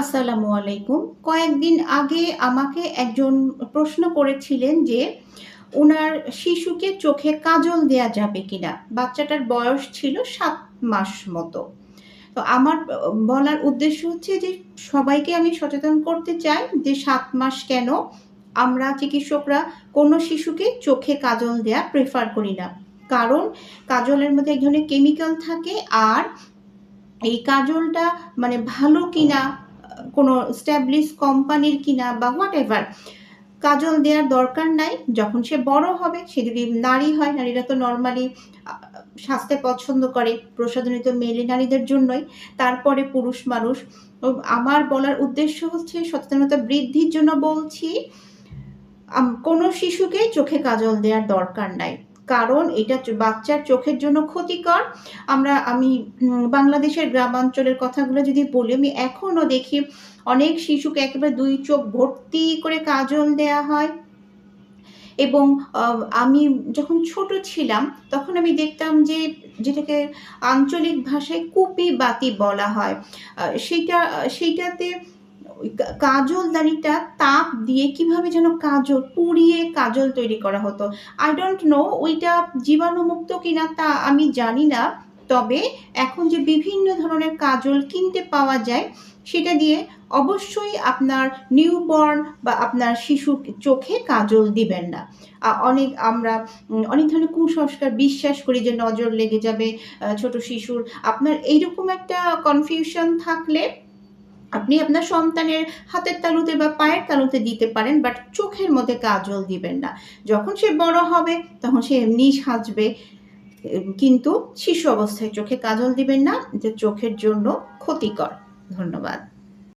আসসালামু আলাইকুম। কয়েকদিন আগে আমাকে একজন প্রশ্ন করেছিলেন যে, ওনার শিশুকে চোখে কাজল দেয়া যাবে কিনা? বাচ্চাটার বয়স ছিল সাত মাস মতো। তো আমার বলার উদ্দেশ্য হচ্ছে যে, সবাইকে আমি সচেতন করতে চাই যে, সাত মাস কেন আমরা চিকিৎসকরা কোনো শিশুকে চোখে কাজল দেয়া প্রেফার করি না? কারণ কাজলের মধ্যে এক ধরনের কেমিক্যাল থাকে আর এই কাজলটা মানে ভালো কিনা কোনো স্ট্যাবলিশ কোম্পানির কিনা বা হোয়াট এভার কাজল দেওয়ার দরকার নাই। যখন সে বড় হবে, সে যদি নারী হয়, নারীরা তো নর্মালি স্বাস্থ্যে পছন্দ করে প্রসাধনিত মেলে নারীদের জন্যই। তারপরে পুরুষ মানুষ। আমার বলার উদ্দেশ্য হচ্ছে সচেতনতা বৃদ্ধির জন্য বলছি কোনো শিশুকে চোখে কাজল দেওয়ার দরকার নাই। কারণ এটা বাচ্চার চোখের জন্য ক্ষতিকর। আমরা, আমি বাংলাদেশের গ্রামাঞ্চলের কথাগুলো যদি বলি, আমি এখনও দেখি অনেক শিশুকে একেবারে দুই চোখ ভর্তি করে কাজল দেয়া হয়। এবং আমি যখন ছোট ছিলাম, তখন আমি দেখতাম যে যেটাকে আঞ্চলিক ভাষায় কুপি বাতি বলা হয়। সেইটা সেইটাতে কাজল দানিটা তাপ দিয়ে কীভাবে যেন কাজল পুড়িয়ে কাজল তৈরি করা হতো। আই ডোন্ট নো ওইটা জীবাণুমুক্ত কিনা তা আমি জানি না। তবে এখন যে বিভিন্ন ধরনের কাজল কিনতে পাওয়া যায়, সেটা দিয়ে অবশ্যই আপনার নিউবর্ন বা আপনার শিশু চোখে কাজল দিবেন না। অনেক আমরা অনেক ধরনের কুসংস্কার বিশ্বাস করি যে নজর লেগে যাবে ছোট শিশুর। আপনার এইরকম একটা কনফিউশন থাকলে আপনি আপনার সন্তানের হাতের তালুতে বা পায়ের তালুতে দিতে পারেন বাট চোখের মধ্যে কাজল দিবেন না। যখন সে বড় হবে, তখন সে এমনি সাজবে। কিন্তু শিশু অবস্থায় চোখে কাজল দিবেন না যে চোখের জন্য ক্ষতিকর। ধন্যবাদ।